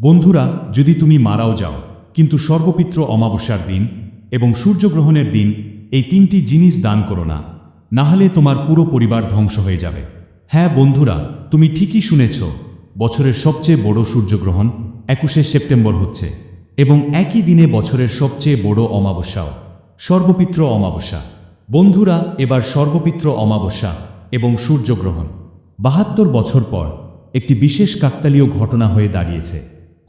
বন্ধুরা, যদি তুমি মারাও যাও, কিন্তু সর্বপিত্র অমাবস্যার দিন এবং সূর্যগ্রহণের দিন এই তিনটি জিনিস দান করো না নাহলে তোমার পুরো পরিবার ধ্বংস হয়ে যাবে। হ্যাঁ বন্ধুরা, তুমি ঠিকই শুনেছ, বছরের সবচেয়ে বড় সূর্যগ্রহণ একুশে সেপ্টেম্বর হচ্ছে এবং একই দিনে বছরের সবচেয়ে বড় অমাবস্যাও সর্বপিত্র অমাবস্যা। বন্ধুরা, এবার সর্বপিত্র অমাবস্যা এবং সূর্যগ্রহণ। বাহাত্তর বছর পর একটি বিশেষ কাকতালীয় ঘটনা হয়ে দাঁড়িয়েছে।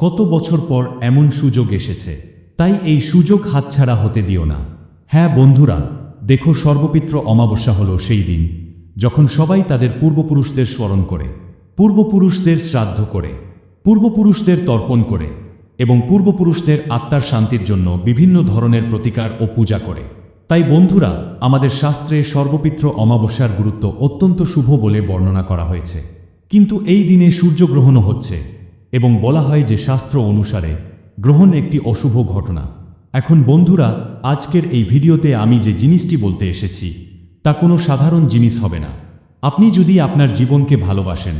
কত বছর পর এমন সুযোগ এসেছে? তাই এই সুযোগ হাতছাড়া হতে দিও না। হ্যাঁ বন্ধুরা, দেখো সর্বপিত্র অমাবস্যা হলো সেই দিন, যখন সবাই তাদের পূর্বপুরুষদের স্মরণ করে, পূর্বপুরুষদের শ্রাদ্ধ করে, পূর্বপুরুষদের তর্পণ করে এবং পূর্বপুরুষদের আত্মার শান্তির জন্য বিভিন্ন ধরনের প্রতিকার ও পূজা করে। তাই বন্ধুরা, আমাদের শাস্ত্রে সর্বপিত্র অমাবস্যার গুরুত্ব অত্যন্ত শুভ বলে বর্ণনা করা হয়েছে। কিন্তু এই দিনে সূর্যগ্রহণও হচ্ছে। এবং বলা হয় যে শাস্ত্র অনুসারে, গ্রহণ একটি অশুভ ঘটনা। এখন বন্ধুরা, আজকের এই ভিডিওতে আমি যে জিনিসটি বলতে এসেছি, তা কোনো সাধারণ জিনিস হবে না। আপনি যদি আপনার জীবনকে ভালোবাসেন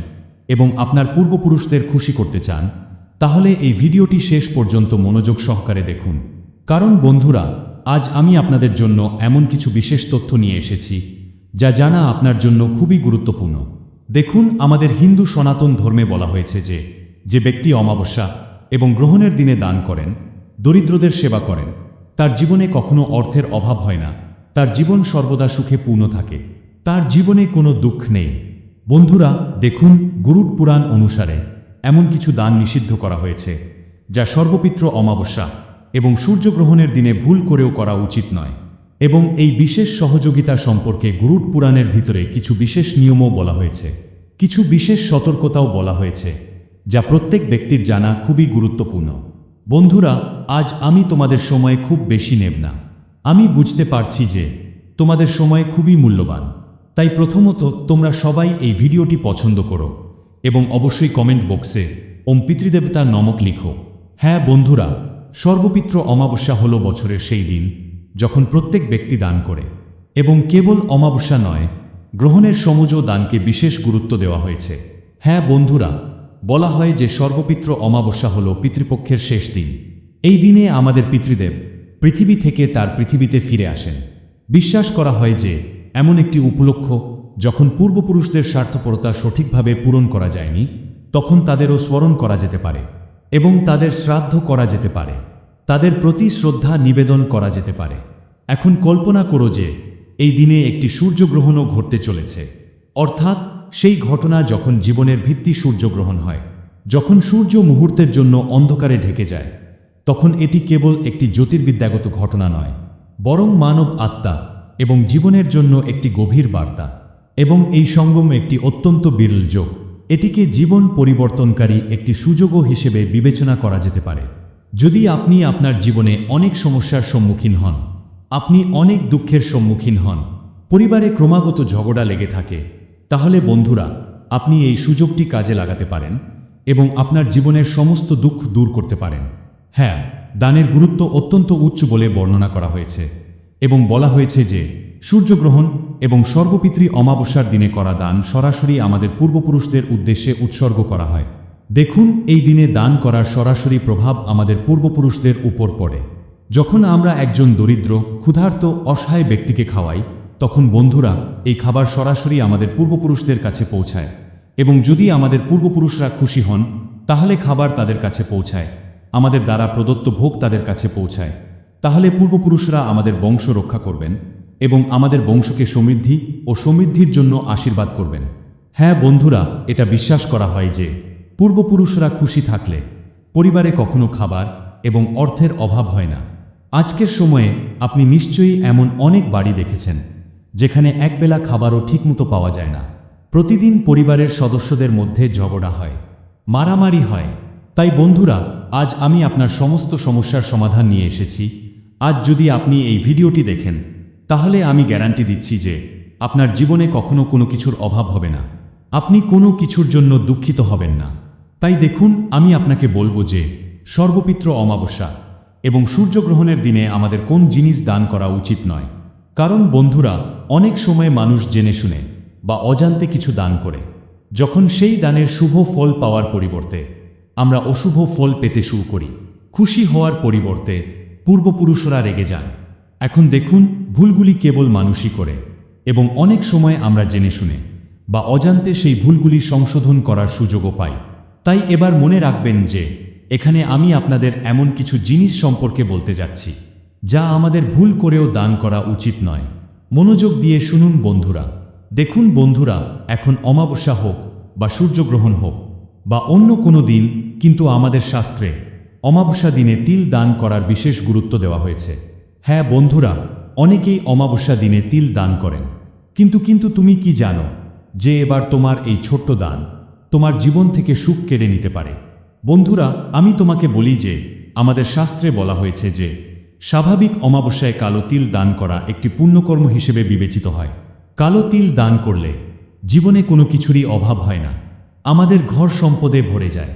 এবং আপনার পূর্বপুরুষদের খুশি করতে চান, তাহলে এই ভিডিওটি শেষ পর্যন্ত মনোযোগ সহকারে দেখুন। কারণ বন্ধুরা, আজ আমি আপনাদের জন্য এমন কিছু বিশেষ তথ্য নিয়ে এসেছি, যা জানা আপনার জন্য খুবই গুরুত্বপূর্ণ। দেখুন, আমাদের হিন্দু সনাতন ধর্মে বলা হয়েছে যে যে ব্যক্তি অমাবস্যা এবং গ্রহণের দিনে দান করেন, দরিদ্রদের সেবা করেন, তার জীবনে কখনো অর্থের অভাব হয় না, তার জীবন সর্বদা সুখে পূর্ণ থাকে, তার জীবনে কোনো দুঃখ নেই। বন্ধুরা, দেখুন গুরুড পুরাণ অনুসারে এমন কিছু দান নিষিদ্ধ করা হয়েছে, যা সর্বপিত্র অমাবস্যা এবং সূর্যগ্রহণের দিনে ভুল করেও করা উচিত নয় এবং এই বিশেষ সহযোগিতা সম্পর্কে গুরুড পুরাণের ভিতরে কিছু বিশেষ নিয়মও বলা হয়েছে, কিছু বিশেষ সতর্কতাও বলা হয়েছে। যা প্রত্যেক ব্যক্তির জানা খুবই গুরুত্বপূর্ণ। বন্ধুরা, আজ আমি তোমাদের সময় খুব বেশি নেব না। আমি বুঝতে পারছি যে তোমাদের সময় খুবই মূল্যবান। তাই প্রথমত তোমরা সবাই এই ভিডিওটি পছন্দ করো এবং অবশ্যই কমেন্ট বক্সে ওম পিতৃদেবতার নমক লিখো। হ্যাঁ বন্ধুরা, সর্বপিত্র অমাবস্যা হল বছরের সেই দিন যখন প্রত্যেক ব্যক্তি দান করে এবং কেবল অমাবস্যা নয়, গ্রহণের সমজ দানকে বিশেষ গুরুত্ব দেওয়া হয়েছে। হ্যাঁ বন্ধুরা বলা হয় যে সর্বপিত্র অমাবস্যা হল পিতৃপক্ষের শেষ দিন। এই দিনে আমাদের পিতৃদেব পৃথিবী থেকে তার পৃথিবীতে ফিরে আসেন। বিশ্বাস করা হয় যে এমন একটি উপলক্ষ যখন পূর্বপুরুষদের স্বার্থপরতা সঠিকভাবে পূরণ করা যায়নি, তখন তাদেরও স্মরণ করা যেতে পারে এবং তাদের শ্রাদ্ধ করা যেতে পারে। তাদের প্রতি শ্রদ্ধা নিবেদন করা যেতে পারে। এখন কল্পনা করো যে এই দিনে একটি সূর্যগ্রহণও ঘটতে চলেছে। অর্থাৎ সেই ঘটনা যখন জীবনের ভিত্তি সূর্যগ্রহণ হয়, যখন সূর্য মুহূর্তের জন্য অন্ধকারে ঢেকে যায়, তখন এটি কেবল একটি জ্যোতির্বিদ্যাগত ঘটনা নয়, বরং মানব আত্মা এবং জীবনের জন্য একটি গভীর বার্তা এবং এই সঙ্গম একটি অত্যন্ত বিরল যোগ। এটিকে জীবন পরিবর্তনকারী একটি সুযোগও হিসেবে বিবেচনা করা যেতে পারে। যদি আপনি আপনার জীবনে অনেক সমস্যার সম্মুখীন হন, আপনি অনেক দুঃখের সম্মুখীন হন, পরিবারে ক্রমাগত ঝগড়া লেগে থাকে তাহলে বন্ধুরা, আপনি এই সুযোগটি কাজে লাগাতে পারেন এবং আপনার জীবনের সমস্ত দুঃখ দূর করতে পারেন। হ্যাঁ দানের গুরুত্ব অত্যন্ত উচ্চ বলে বর্ণনা করা হয়েছে এবং বলা হয়েছে যে, সূর্যগ্রহণ এবং সর্বপিতৃ অমাবস্যার দিনে করা দান সরাসরি আমাদের পূর্বপুরুষদের উদ্দেশ্যে উৎসর্গ করা হয়। দেখুন, এই দিনে দান করার সরাসরি প্রভাব আমাদের পূর্বপুরুষদের উপর পড়ে। যখন আমরা একজন দরিদ্র, ক্ষুধার্ত, অসহায় ব্যক্তিকে খাওয়াই তখন বন্ধুরা, এই খাবার সরাসরি আমাদের পূর্বপুরুষদের কাছে পৌঁছায়। এবং যদি আমাদের পূর্বপুরুষরা খুশি হন, তাহলে খাবার তাদের কাছে পৌঁছায়। আমাদের দ্বারা প্রদত্ত ভোগ তাদের কাছে পৌঁছায়। তাহলে পূর্বপুরুষরা আমাদের বংশ রক্ষা করবেন এবং আমাদের বংশকে সমৃদ্ধি ও সমৃদ্ধির জন্য আশীর্বাদ করবেন। হ্যাঁ বন্ধুরা, এটা বিশ্বাস করা হয় যে, পূর্বপুরুষরা খুশি থাকলে পরিবারে কখনো খাবার এবং অর্থের অভাব হয় না। আজকের সময়ে আপনি নিশ্চয়ই এমন অনেক বাড়ি দেখেছেন। যেখানে একবেলা খাবারও ঠিকমতো পাওয়া যায় না। প্রতিদিন পরিবারের সদস্যদের মধ্যে ঝগড়া হয়, মারামারি হয়। তাই বন্ধুরা, আজ আমি আপনার সমস্ত সমস্যার সমাধান নিয়ে এসেছি। আজ যদি আপনি এই ভিডিওটি দেখেন, তাহলে আমি গ্যারান্টি দিচ্ছি যে আপনার জীবনে কখনো কোনো কিছুর অভাব হবে না। আপনি কোনো কিছুর জন্য দুঃখিত হবেন না। তাই দেখুন, আমি আপনাকে বলব যে সর্বপিত্র অমাবস্যা এবং সূর্যগ্রহণের দিনে আমাদের কোন জিনিস দান করা উচিত নয়। কারণ বন্ধুরা অনেক সময় মানুষ জেনে শুনে বা অজান্তে কিছু দান করে। যখন সেই দানের শুভ ফল পাওয়ার পরিবর্তে আমরা অশুভ ফল পেতে শুরু করি, খুশি হওয়ার পরিবর্তে পূর্বপুরুষরা রেগে যান। এখন দেখুন, ভুলগুলি কেবল মানুষই করে এবং অনেক সময় আমরা জেনে শুনে বা অজান্তে সেই ভুলগুলি সংশোধন করার সুযোগও পাই। তাই এবার মনে রাখবেন যে, এখানে আমি আপনাদের এমন কিছু জিনিস সম্পর্কে বলতে যাচ্ছি, যা আমাদের ভুল করেও দান করা উচিত নয়। মনোযোগ দিয়ে শুনুন বন্ধুরা। দেখুন বন্ধুরা, এখন অমাবস্যা হোক বা সূর্যগ্রহণ হোক বা অন্য কোনো দিন, কিন্তু আমাদের শাস্ত্রে অমাবস্যা দিনে তিল দান করার বিশেষ গুরুত্ব দেওয়া হয়েছে। হ্যাঁ বন্ধুরা, অনেকেই অমাবস্যা দিনে তিল দান করেন। কিন্তু কিন্তু তুমি কি জানো যে এবার তোমার এই ছোট্ট দান তোমার জীবন থেকে সুখ কেড়ে নিতে পারে? বন্ধুরা, আমি তোমাকে বলি যে আমাদের শাস্ত্রে বলা হয়েছে যে স্বাভাবিক অমাবস্যায় কালো তিল দান করা একটি পুণ্যকর্ম হিসেবে বিবেচিত হয়। কালো তিল দান করলে জীবনে কোনো কিছুরই অভাব হয় না। আমাদের ঘর সম্পদে ভরে যায়।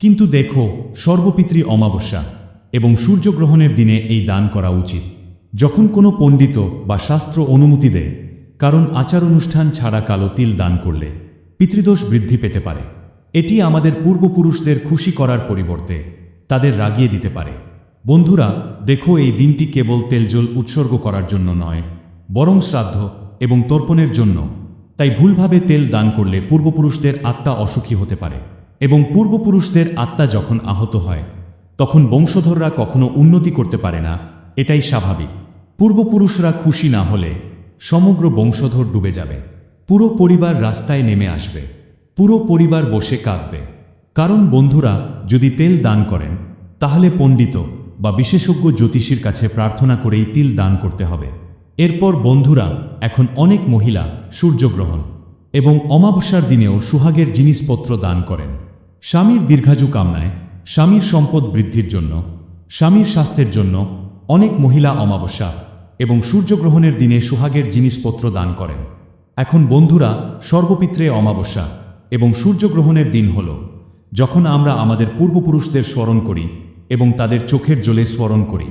কিন্তু দেখো, সর্বপিতৃ অমাবস্যা এবং সূর্যগ্রহণের দিনে এই দান করা উচিত। যখন কোনো পণ্ডিত বা শাস্ত্র অনুমতি দেয়, কারণ আচার অনুষ্ঠান ছাড়া কালো তিল দান করলে পিতৃদোষ বৃদ্ধি পেতে পারে। এটি আমাদের পূর্বপুরুষদের খুশি করার পরিবর্তে তাদের রাগিয়ে দিতে পারে। বন্ধুরা, দেখো এই দিনটি কেবল তেলজল উৎসর্গ করার জন্য নয়, বরং শ্রাদ্ধ এবং তর্পণের জন্য। তাই ভুলভাবে তেল দান করলে পূর্বপুরুষদের আত্মা অসুখী হতে পারে এবং পূর্বপুরুষদের আত্মা যখন আহত হয়, তখন বংশধররা কখনো উন্নতি করতে পারে না, এটাই স্বাভাবিক। পূর্বপুরুষরা খুশি না হলে সমগ্র বংশধর ডুবে যাবে, পুরো পরিবার রাস্তায় নেমে আসবে, পুরো পরিবার বসে কাঁদবে। কারণ বন্ধুরা, যদি তেল দান করেন, তাহলে পণ্ডিত বা বিশেষজ্ঞ জ্যোতিষীর কাছে প্রার্থনা করেই তিল দান করতে হবে। এরপর বন্ধুরা, এখন অনেক মহিলা সূর্যগ্রহণ এবং অমাবস্যার দিনেও সুহাগের জিনিসপত্র দান করেন। স্বামীর দীর্ঘাযু কামনায়, স্বামীর সম্পদ বৃদ্ধির জন্য, স্বামীর স্বাস্থ্যের জন্য অনেক মহিলা অমাবস্যা এবং সূর্যগ্রহণের দিনে সুহাগের জিনিসপত্র দান করেন। এখন বন্ধুরা, সর্বপিত্রে অমাবস্যা এবং সূর্যগ্রহণের দিন হল, যখন আমরা আমাদের পূর্বপুরুষদের স্মরণ করি এবং তাদের চোখের জলে স্মরণ করি।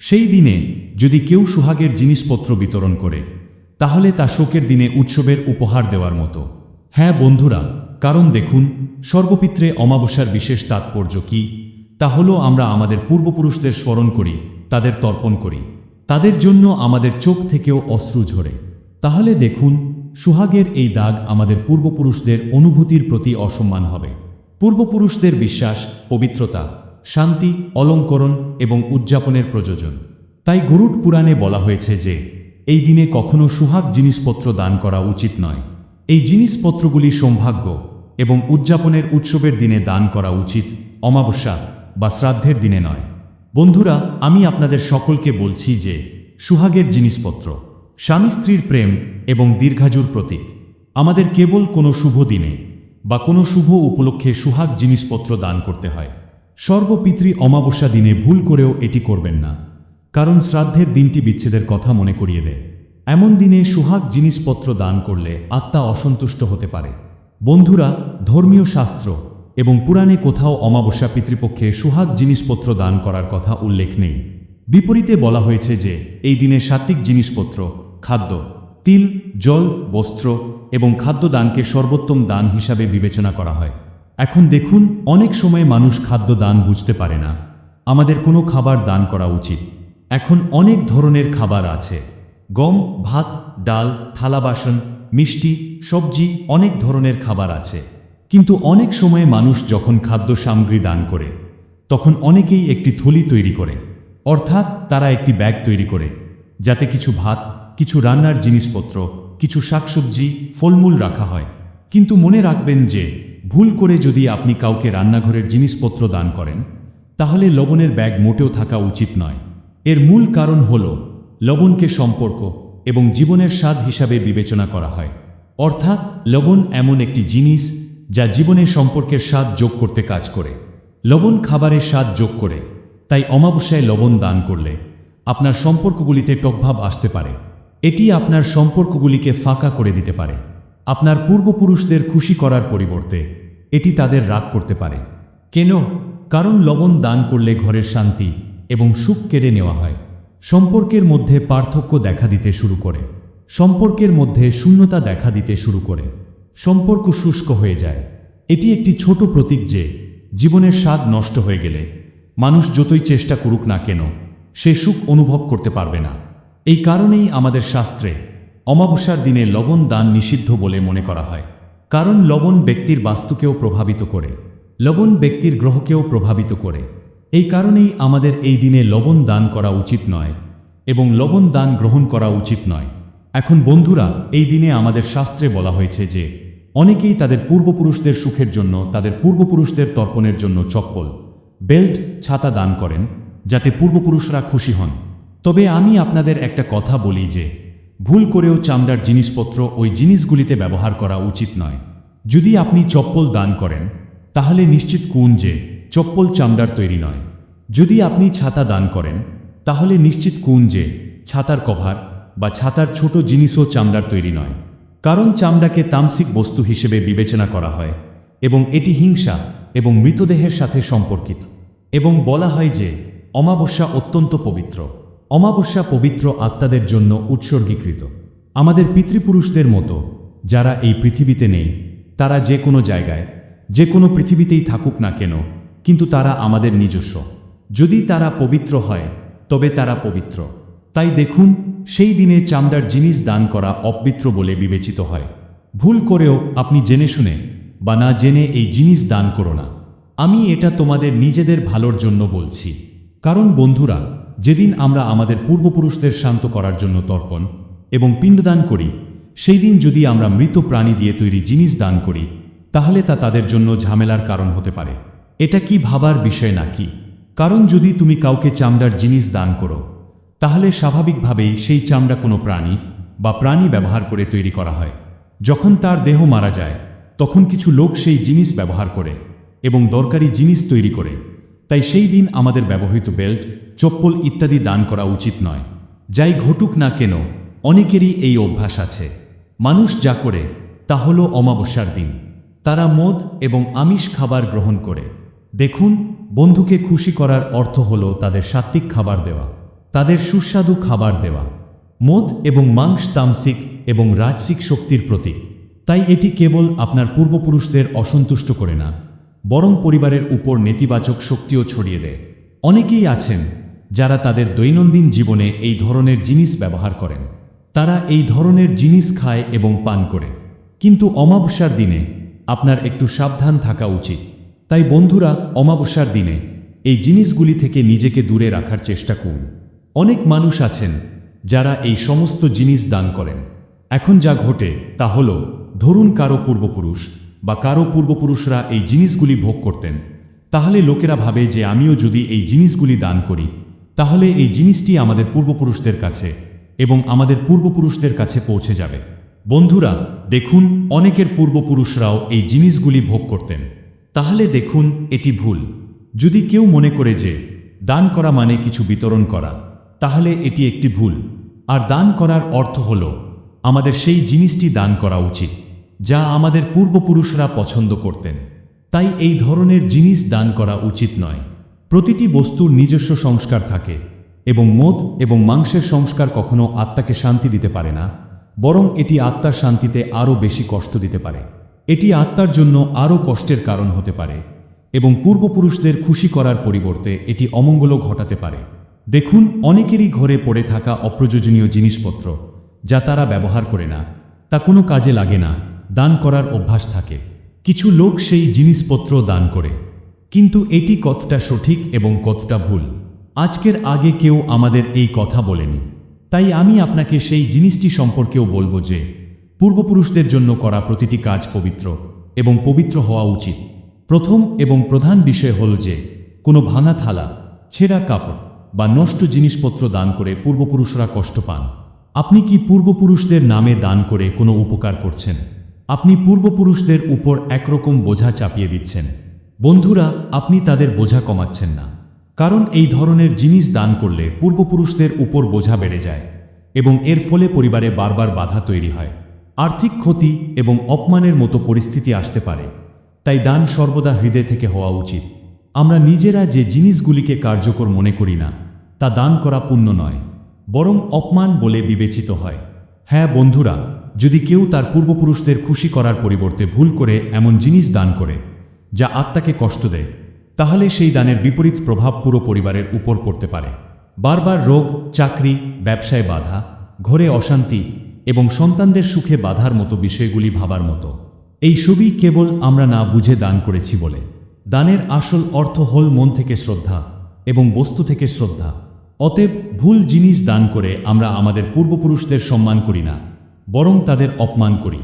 সেই দিনে যদি কেউ সুহাগের জিনিসপত্র বিতরণ করে, তাহলে তা শোকের দিনে উৎসবের উপহার দেওয়ার মতো। হ্যাঁ বন্ধুরা, কারণ দেখুন, সর্বপিত্রে অমাবস্যার বিশেষ তাৎপর্য কি, তা হলো আমরা আমাদের পূর্বপুরুষদের স্মরণ করি, তাদের তর্পণ করি। তাদের জন্য আমাদের চোখ থেকেও অশ্রু ঝরে। তাহলে দেখুন, সুহাগের এই দাগ আমাদের পূর্বপুরুষদের অনুভূতির প্রতি অসম্মান হবে। পূর্বপুরুষদের বিশ্বাস, পবিত্রতা শান্তি, অলঙ্করণ এবং উদযাপনের প্রযোজন। তাই গরুড পুরাণে বলা হয়েছে যে, এই দিনে কখনও সুহাগ জিনিসপত্র দান করা উচিত নয়। এই জিনিসপত্রগুলি সৌভাগ্য এবং উদযাপনের উৎসবের দিনে দান করা উচিত, অমাবস্যা বা শ্রাদ্ধের দিনে নয়। বন্ধুরা, আমি আপনাদের সকলকে বলছি যে, সুহাগের জিনিসপত্র, স্বামী স্ত্রীর প্রেম এবং দীর্ঘাজুর প্রতীক, আমাদের কেবল কোনো শুভ দিনে বা কোনো শুভ উপলক্ষে সুহাগ জিনিসপত্র দান করতে হয়। সর্বপিতৃ অমাবস্যা দিনে ভুল করেও এটি করবেন না, কারণ শ্রাদ্ধের দিনটি বিচ্ছেদের কথা মনে করিয়ে দেয়। এমন দিনে সুহাগ জিনিসপত্র দান করলে আত্মা অসন্তুষ্ট হতে পারে। বন্ধুরা, ধর্মীয় শাস্ত্র এবং পুরাণে কোথাও অমাবস্যা পিতৃপক্ষে সুহাগ জিনিসপত্র দান করার কথা উল্লেখ নেই। বিপরীতে বলা হয়েছে যে, এই দিনে সাত্ত্বিক জিনিসপত্র, খাদ্য, তিল, জল, বস্ত্র এবং খাদ্য দানকে সর্বোত্তম দান হিসাবে বিবেচনা করা হয়। এখন দেখুন, অনেক সময় মানুষ খাদ্য দান বুঝতে পারে না। আমাদের কোনো খাবার দান করা উচিত। এখন অনেক ধরনের খাবার আছে। গম, ভাত, ডাল, থালা বাসন, মিষ্টি, সবজি, অনেক ধরনের খাবার আছে। কিন্তু অনেক সময় মানুষ যখন খাদ্য সামগ্রী দান করে, তখন অনেকেই একটি থলি তৈরি করে। অর্থাৎ তারা একটি ব্যাগ তৈরি করে, যাতে কিছু ভাত, কিছু রান্নার জিনিসপত্র, কিছু শাকসবজি, ফলমূল রাখা হয়। কিন্তু মনে রাখবেন যে ভুল করে যদি আপনি কাউকে রান্নাঘরের জিনিসপত্র দান করেন, তাহলে লবণের ব্যাগ মোটেও থাকা উচিত নয়। এর মূল কারণ হল, লবণকে সম্পর্ক এবং জীবনের স্বাদ হিসাবে বিবেচনা করা হয়। অর্থাৎ, লবণ এমন একটি জিনিস যা জীবনের সম্পর্কের স্বাদ যোগ করতে কাজ করে। লবণ খাবারের স্বাদ যোগ করে, তাই অমাবস্যায় লবণ দান করলে আপনার সম্পর্কগুলিতে টকভাব আসতে পারে। এটি আপনার সম্পর্কগুলিকে ফাঁকা করে দিতে পারে। আপনার পূর্বপুরুষদের খুশি করার পরিবর্তে, এটি তাদের রাগ করতে পারে। কেন? কারণ লবণ দান করলে ঘরের শান্তি এবং সুখ কেড়ে নেওয়া হয়। সম্পর্কের মধ্যে পার্থক্য দেখা দিতে শুরু করে। সম্পর্কের মধ্যে শূন্যতা দেখা দিতে শুরু করে। সম্পর্ক শুষ্ক হয়ে যায়। এটি একটি ছোট প্রতীক যে, জীবনের স্বাদ নষ্ট হয়ে গেলে, মানুষ যতই চেষ্টা করুক না কেন, সে সুখ অনুভব করতে পারবে না। এই কারণেই আমাদের শাস্ত্রে অমাবস্যার দিনে লবণ দান নিষিদ্ধ বলে মনে করা হয়। কারণ লবণ ব্যক্তির বাস্তুকেও প্রভাবিত করে, লবণ ব্যক্তির গ্রহকেও প্রভাবিত করে। এই কারণেই আমাদের এই দিনে লবণ দান করা উচিত নয় এবং লবণ দান গ্রহণ করা উচিত নয়। এখন বন্ধুরা, এই দিনে আমাদের শাস্ত্রে বলা হয়েছে যে, অনেকেই তাদের পূর্বপুরুষদের সুখের জন্য, তাদের পূর্বপুরুষদের তর্পণের জন্য চপ্পল, বেল্ট, ছাতা দান করেন, যাতে পূর্বপুরুষরা খুশি হন। তবে আমি আপনাদের একটা কথা বলি যে ভুল করেও চামড়ার জিনিসপত্র ওই জিনিসগুলিতে ব্যবহার করা উচিত নয়। যদি আপনি চপ্পল দান করেন, তাহলে নিশ্চিত কুন যে চপ্পল চামড়ার তৈরি নয়। যদি আপনি ছাতা দান করেন, তাহলে নিশ্চিত কুন যে ছাতার কভার বা ছাতার ছোট জিনিসও চামড়ার তৈরি নয়। কারণ চামড়াকে তামসিক বস্তু হিসেবে বিবেচনা করা হয় এবং এটি হিংসা এবং মৃতদেহের সাথে সম্পর্কিত। এবং বলা হয় যে অমাবস্যা অত্যন্ত পবিত্র। অমাবস্যা পবিত্র আত্মাদের জন্য উৎসর্গীকৃত। আমাদের পিতৃপুরুষদের মতো যারা এই পৃথিবীতে নেই, তারা যে কোনো জায়গায়, যে কোনো পৃথিবীতেই থাকুক না কেন, কিন্তু তারা আমাদের নিজস্ব। যদি তারা পবিত্র হয়, তবে তারা পবিত্র। তাই দেখুন, সেই দিনে চামড়ার জিনিস দান করা অপবিত্র বলে বিবেচিত হয়। ভুল করেও আপনি জেনে শুনে বা না জেনে এই জিনিস দান করো না। আমি এটা তোমাদের নিজেদের ভালোর জন্য বলছি। কারণ বন্ধুরা যেদিন আমরা আমাদের পূর্বপুরুষদের শান্ত করার জন্য তর্পণ এবং পিণ্ডদান করি, সেই দিন যদি আমরা মৃত প্রাণী দিয়ে তৈরি জিনিস দান করি, তাহলে তা তাদের জন্য ঝামেলার কারণ হতে পারে। এটা কি ভাবার বিষয় নাকি? কারণ যদি তুমি কাউকে চামড়ার জিনিস দান করো, তাহলে স্বাভাবিকভাবেই সেই চামড়া কোনো প্রাণী বা প্রাণী ব্যবহার করে তৈরি করা হয়। যখন তার দেহ মারা যায়, তখন কিছু লোক সেই জিনিস ব্যবহার করে এবং দরকারি জিনিস তৈরি করে। তাই সেই দিন আমাদের ব্যবহৃত বেল্ট, চপ্পল ইত্যাদি দান করা উচিত নয়। যাই ঘটুক না কেন, অনেকেরই এই অভ্যাস আছে। মানুষ যা করে, তা হল অমাবস্যার দিন। তারা মদ এবং আমিষ খাবার গ্রহণ করে। দেখুন, বন্ধুকে খুশি করার অর্থ হল তাদের সাত্ত্বিক খাবার দেওয়া, তাদের সুস্বাদু খাবার দেওয়া। মদ এবং মাংস তামসিক এবং রাজসিক শক্তির প্রতীক। তাই এটি কেবল আপনার পূর্বপুরুষদের অসন্তুষ্ট করে না। বরং পরিবারের উপর নেতিবাচক শক্তিও ছড়িয়ে দেয়। অনেকেই আছেন যারা তাদের দৈনন্দিন জীবনে এই ধরনের জিনিস ব্যবহার করেন। তারা এই ধরনের জিনিস খায় এবং পান করে। কিন্তু অমাবস্যার দিনে আপনার একটু সাবধান থাকা উচিত। তাই বন্ধুরা, অমাবস্যার দিনে এই জিনিসগুলি থেকে নিজেকে দূরে রাখার চেষ্টা করুন। অনেক মানুষ আছেন যারা এই সমস্ত জিনিস দান করেন। এখন যা ঘটে তা হল, ধরুন কারও পূর্বপুরুষ বা কারও পূর্বপুরুষরা এই জিনিসগুলি ভোগ করতেন, তাহলে লোকেরা ভাবে যে আমিও যদি এই জিনিসগুলি দান করি, তাহলে এই জিনিসটি আমাদের পূর্বপুরুষদের কাছে এবং আমাদের পূর্বপুরুষদের কাছে পৌঁছে যাবে। বন্ধুরা, দেখুন, অনেকের পূর্বপুরুষরাও এই জিনিসগুলি ভোগ করতেন। তাহলে দেখুন, এটি ভুল। যদি কেউ মনে করে যে দান করা মানে কিছু বিতরণ করা, তাহলে এটি একটি ভুল। আর দান করার অর্থ হল, আমাদের সেই জিনিসটি দান করা উচিত। যা আমাদের পূর্বপুরুষরা পছন্দ করতেন। তাই এই ধরনের জিনিস দান করা উচিত নয়। প্রতিটি বস্তুর নিজস্ব সংস্কার থাকে এবং মদ এবং মাংসের সংস্কার কখনো আত্মাকে শান্তি দিতে পারে না, বরং এটি আত্মার শান্তিতে আরও বেশি কষ্ট দিতে পারে। এটি আত্মার জন্য আরও কষ্টের কারণ হতে পারে এবং পূর্বপুরুষদের খুশি করার পরিবর্তে এটি অমঙ্গলও ঘটাতে পারে। দেখুন, অনেকেরই ঘরে পড়ে থাকা অপ্রয়োজনীয় জিনিসপত্র, যা তারা ব্যবহার করে না। তা কোনো কাজে লাগে না। দান করার অভ্যাস থাকে। কিছু লোক সেই জিনিসপত্র দান করে। কিন্তু এটি কতটা সঠিক এবং কতটা ভুল? আজকের আগে কেউ আমাদের এই কথা বলেনি। তাই আমি আপনাকে সেই জিনিসটি সম্পর্কেও বলব যে, পূর্বপুরুষদের জন্য করা প্রতিটি কাজ পবিত্র এবং পবিত্র হওয়া উচিত। প্রথম এবং প্রধান বিষয় হল যে, কোনো ভাঙা থালা, ছেঁড়া কাপড় বা নষ্ট জিনিসপত্র দান করে পূর্বপুরুষরা কষ্ট পান। আপনি কি পূর্বপুরুষদের নামে দান করে কোনো উপকার করছেন? আপনি পূর্বপুরুষদের উপর একরকম বোঝা চাপিয়ে দিচ্ছেন। বন্ধুরা, আপনি তাদের বোঝা কমাচ্ছেন না। কারণ এই ধরনের জিনিস দান করলে পূর্বপুরুষদের উপর বোঝা বেড়ে যায় এবং এর ফলে পরিবারে বারবার বাধা তৈরি হয়। আর্থিক ক্ষতি এবং অপমানের মতো পরিস্থিতি আসতে পারে। তাই দান সর্বদা হৃদয় থেকে হওয়া উচিত। আমরা নিজেরা যে জিনিসগুলিকে কার্যকর মনে করি না, তা দান করা পুণ্য নয়, বরং অপমান বলে বিবেচিত হয়। হ্যাঁ বন্ধুরা যদি কেউ তার পূর্বপুরুষদের খুশি করার পরিবর্তে ভুল করে এমন জিনিস দান করে, যা আত্মাকে কষ্ট দেয়, তাহলে সেই দানের বিপরীত প্রভাব পুরো পরিবারের উপর পড়তে পারে। বারবার রোগ, চাকরি, ব্যবসায় বাধা, ঘরে অশান্তি এবং সন্তানদের সুখে বাধার মতো বিষয়গুলি ভাবার মতো। এই সবই কেবল আমরা না বুঝে দান করেছি বলে। দানের আসল অর্থ হল মন থেকে শ্রদ্ধা এবং বস্তু থেকে শ্রদ্ধা। অতএব ভুল জিনিস দান করে আমরা আমাদের পূর্বপুরুষদের সম্মান করি না। বরং তাদের অপমান করি।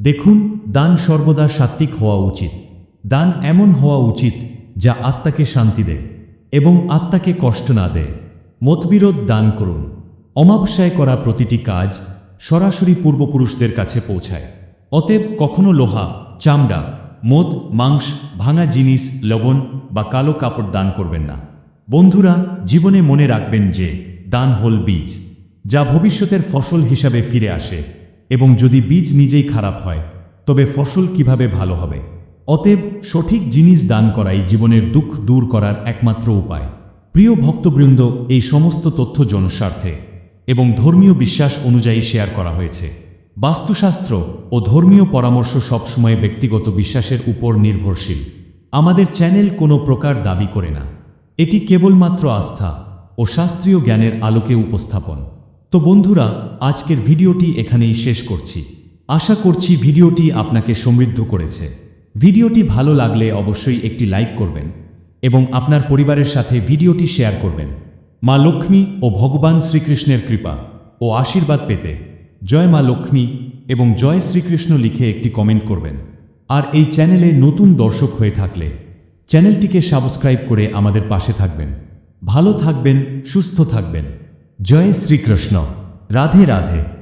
দেখুন, দান সর্বদা সাত্ত্বিক হওয়া উচিত। দান এমন হওয়া উচিত যা আত্মাকে শান্তি দেয় এবং আত্মাকে কষ্ট না দেয়। মতবিরোধ দান করুন। অমাবস্যায় করা প্রতিটি কাজ সরাসরি পূর্বপুরুষদের কাছে পৌঁছায়। অতএব কখনো লোহা, চামড়া, মদ, মাংস, ভাঙা জিনিস, লবণ বা কালো কাপড় দান করবেন না। বন্ধুরা, জীবনে মনে রাখবেন যে দান হল বীজ, যা ভবিষ্যতের ফসল হিসাবে ফিরে আসে। এবং যদি বীজ নিজেই খারাপ হয়, তবে ফসল কীভাবে ভালো হবে? অতএব সঠিক জিনিস দান করাই জীবনের দুঃখ দূর করার একমাত্র উপায়। প্রিয় ভক্তবৃন্দ, এই সমস্ত তথ্য জনস্বার্থে এবং ধর্মীয় বিশ্বাস অনুযায়ী শেয়ার করা হয়েছে। বাস্তুশাস্ত্র ও ধর্মীয় পরামর্শ সবসময় ব্যক্তিগত বিশ্বাসের উপর নির্ভরশীল। আমাদের চ্যানেল কোনো প্রকার দাবি করে না। এটি কেবলমাত্র আস্থা ও শাস্ত্রীয় জ্ঞানের আলোকে উপস্থাপন। তো বন্ধুরা আজকের ভিডিওটি এখানেই শেষ করছি। আশা করছি ভিডিওটি আপনাকে সমৃদ্ধ করেছে। ভিডিওটি ভালো লাগলে অবশ্যই একটি লাইক করবেন এবং আপনার পরিবারের সাথে ভিডিওটি শেয়ার করবেন। মা লক্ষ্মী ও ভগবান শ্রীকৃষ্ণের কৃপা ও আশীর্বাদ পেতে জয় মা লক্ষ্মী এবং জয় শ্রীকৃষ্ণ লিখে একটি কমেন্ট করবেন। আর এই চ্যানেলে নতুন দর্শক হয়ে থাকলে চ্যানেলটিকে সাবস্ক্রাইব করে আমাদের পাশে থাকবেন। ভালো থাকবেন, সুস্থ থাকবেন। জয় শ্রীকৃষ্ণ। রাধে রাধে